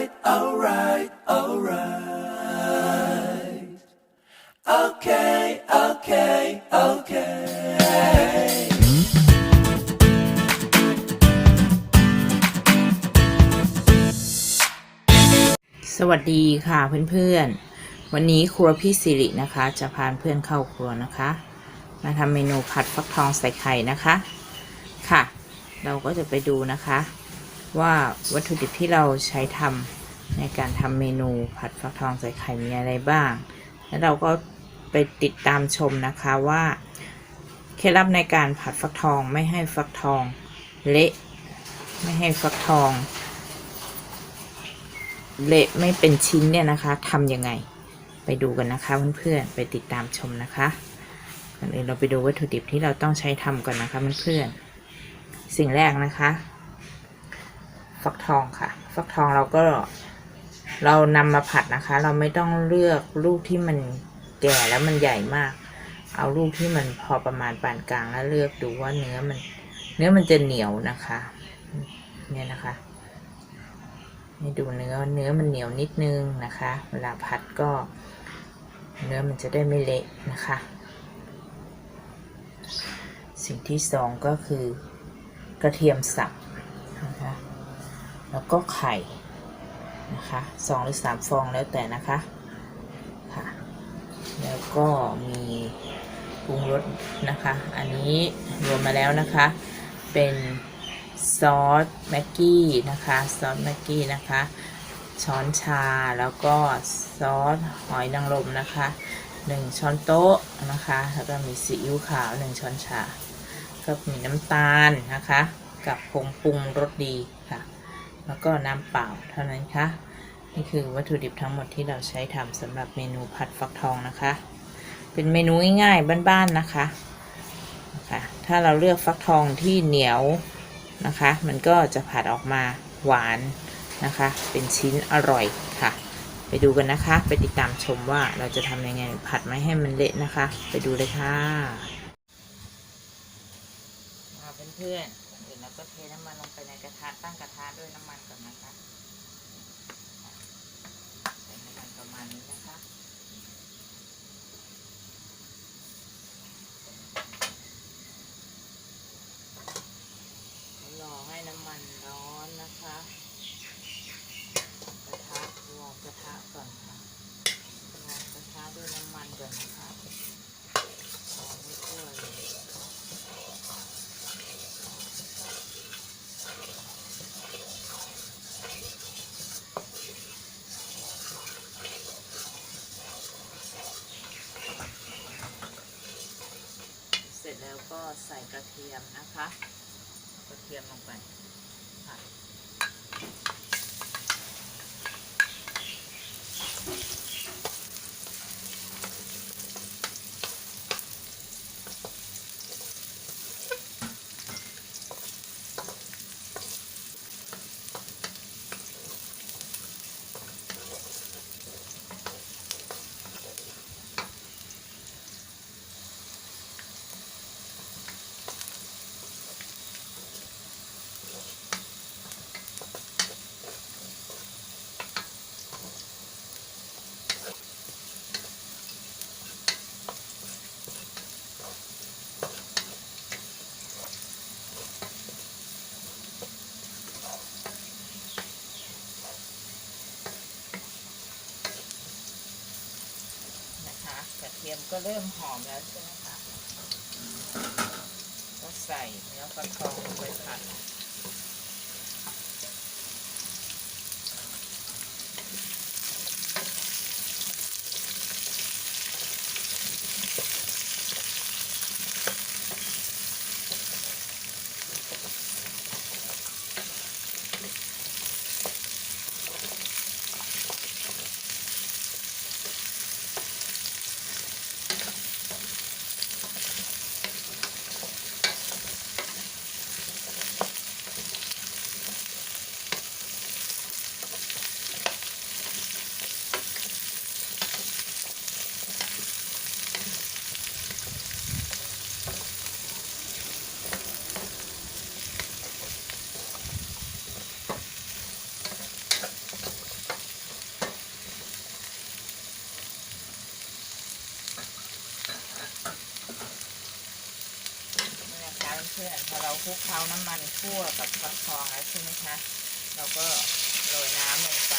right, alright, alright. Okay, okay, okay. สวัสดีค่ะเพื่อนๆ วันนี้ครัวพี่สิรินะคะ จะพาเพื่อนเข้าครัวนะคะ มาทำเมนูผัดฟักทองใส่ไข่นะคะ ค่ะ เราก็จะไปดูนะคะ ว่าวัตถุดิบที่เราใช้ทำในการทำเมนูผัดฟักทองใส่ไข่มีอะไรบ้าง แล้วเราก็ไปติดตามชมนะคะว่าเคล็ดลับในการผัดฟักทองไม่ให้ฟักทองเละไม่ให้ฟักทอง เละไม่เป็นชิ้นเนี่ยนะคะทำยังไงไปดูกันนะคะเพื่อนๆไปติดตามชมนะคะก่อนอื่นเราไปดูวัตถุดิบที่เราต้องใช้ทำก่อนนะคะเพื่อนๆสิ่งแรกนะคะ ฟักทองค่ะ ฟักทองเราก็เรานำมาผัดนะคะ เราไม่ต้องเลือกลูกที่มันแก่แล้วมันใหญ่มาก เอาลูกที่มันพอประมาณปานกลางแล้วเลือกดูว่าเนื้อมัน เนื้อมันจะเหนียวนะคะ เนี่ยนะคะให้ดูเนื้อเนื้อมันเหนียวนิดนึงนะคะ เวลาผัดก็ เนื้อมันจะได้ไม่เละนะคะ สิ่งที่สองก็คือกระเทียมสับนะคะ แล้วก็ไข่นะคะสองหรือสามฟองแล้วแต่นะคะค่ะ แล้วก็มีปรุงรสนะคะ อันนี้รวมมาแล้วนะคะ เป็นซอสแม็กกี้นะคะ ซอสแม็กกี้นะคะ ช้อนชาแล้วก็ซอสหอยนางรมนะคะหนึ่งช้อนโต๊ะนะคะ แล้วก็มีซีอิ๊วขาวหนึ่งช้อนชา ก็มีน้ำตาลนะคะ กับผงปรุงรสดีค่ะ แล้วก็น้ำเปล่าเท่านั้นค่ะนี่คือวัตถุดิบทั้งหมดที่เราใช้ทำสำหรับเมนูผัดฟักทองนะคะ เป็นเมนูง่ายๆบ้านๆนะคะนะคะถ้าเราเลือกฟักทองที่เหนียวนะคะ มันก็จะผัดออกมาหวานนะคะ เป็นชิ้นอร่อยค่ะ ไปดูกันนะคะ ไปติดตามชมว่าเราจะทำยังไงผัดไม่ให้มันเละนะคะ ไปดูเลยค่ะเพื่อนๆ ก็เทน้ำมันลงไปในกระทะตั้งกระทะด้วยน้ำมันก่อนนะคะใส่น้ำมันประมาณนี้นะคะ รอให้น้ำมันร้อนนะคะ กระทะวอร์มกระทะก่อนค่ะวอร์มกระทะด้วยน้ำมันก่อนนะคะวอร์มให้ทั่วเลยเสร็จแล้วก็ ใส่กระเทียมนะคะ กระเทียมลงไปผัดนะคะ ก็เริ่มหอมแล้วใช่ไหมคะ ก็ใส่เนื้อฟักทองลงไปผัด น เพื่อนพอเราคลุกเคล้าน้ำมันคั่วกับฟักทองแล้วใช่ไหมคะ เราก็โรยน้ำลงไปใส่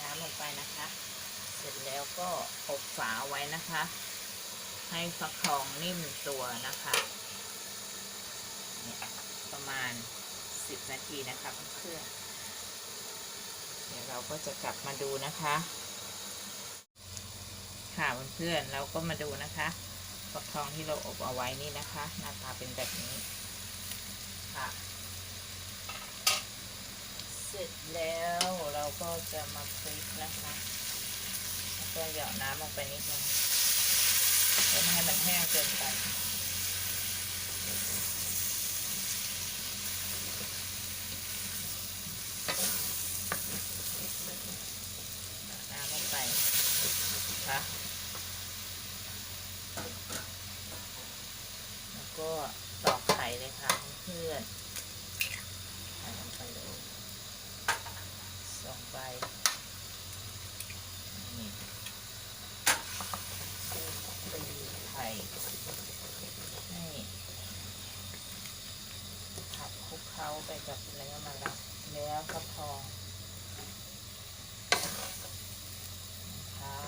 น้ำลงไปนะคะ เสร็จแล้วก็อบฝาไว้นะคะ ให้ฟักทองนิ่มตัวนะคะ ประมาณ 10 นาทีนะคะเพื่อนเดี๋ยวเราก็จะกลับมาดูนะคะ ค่ะเพื่อนๆเราก็มาดูนะคะฟักทองที่เราอบเอาไว้นี่นะคะ หน้าตาเป็นแบบนี้ค่ะเสร็จแล้วเราก็จะมาคลุกนะคะแล้วก็หยอดน้ำลงไปนิดนึงเพื่อไม่ให้มันแห้งเกินไป น้ำลงไปนะคะแล้ว ก็ตอกไข่เลยค่ะเพื่อนใส่ลงไปเลยสองใบนี่ตีไข่ให้ผัดคลุกเคล้าไปกับเนื้อมะระเนื้อฟักทองค่ะ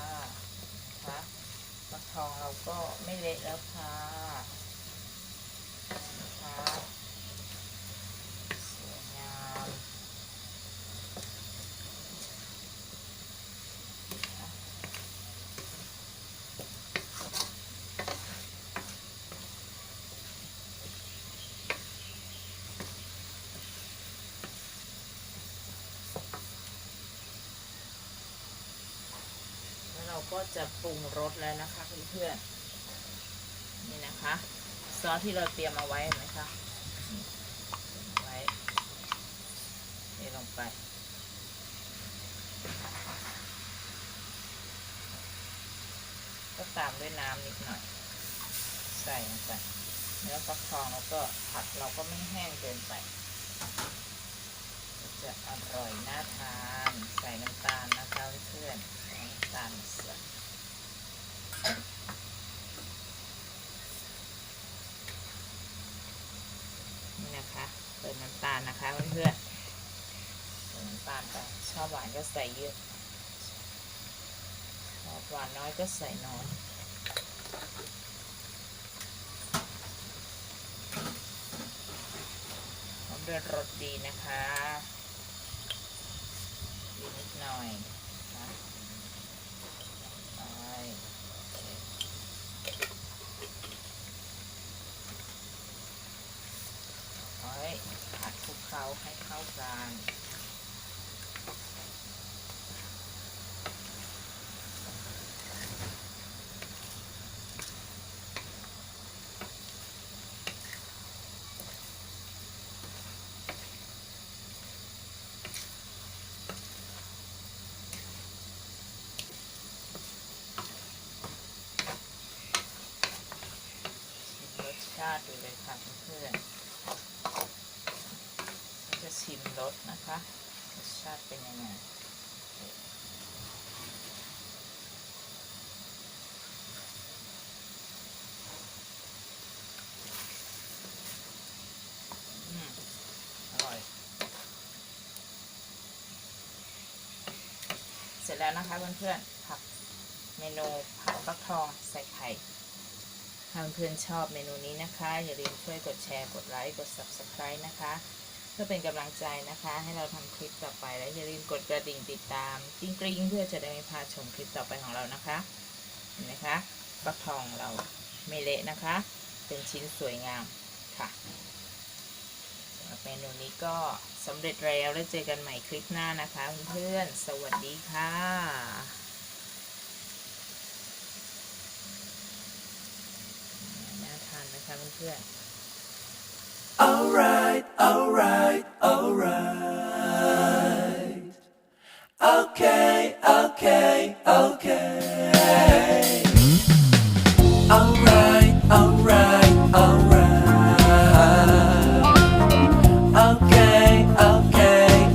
นะคะฟักทองเราก็ไม่เละแล้วค่ะสวยงามแล้วเรา ก็จะปรุงรสแล้วนะคะเพื่อนๆนี่นะคะ ซอสที่เราเตรียมเอาไว้นไหมคะไว้เทลงไปก็ตามด้วยน้ำนิดหน่อย ใส่ลงไปเนื้อฟักทองแล้วก็ผัดเราก็ไม่แห้งเกินไป จะอร่อยน่าทาน ใส่น้ำตาลนะคะเพื่อน ๆใส่น้ำตาลสดนี่นะคะเติมน้ำตาลนะคะเพื่อนๆเติมน้ำตาลไปชอบหวานก็ใส่เยอะชอบหวานน้อยก็ใส่น้อยหอมด้วยรสดีนะคะดีนิดหน่อยนะไปโอเคเอาไว้ผัดคลุกเคล้า ให้เข้านชิมรสชาติดูเลยค่ะเพื่อนๆเราจะ ชิมรสนะคะรสชาติเป็นยังไงอืมอร่อยเสร็จแล้วนะคะเพื่อนๆผักเมนูผัดฟักทองใส่ไข่ถ้าเพื่อนๆชอบเมนูนี้นะคะ อย่าลืมช่วยกดแชร์ กดไลค์ กด subscribe นะคะ เพื่อเป็นกำลังใจนะคะ ให้เราทำคลิปต่อไปและอย่าลืมกดกระดิ่งติดตามจิ้งกริ้งเพื่อจะได้ไม่พลาดชมคลิปต่อไปของเรานะคะเห็นไหมคะฟักทองเราไม่เละนะคะ เป็นชิ้นสวยงามค่ะสำหรับเมนูนี้ก็สำเร็จแล้วแล้วเจอกันใหม่คลิปหน้านะคะเพื่อนๆสวัสดีค่ะน่าทานนะคะเพื่อนๆ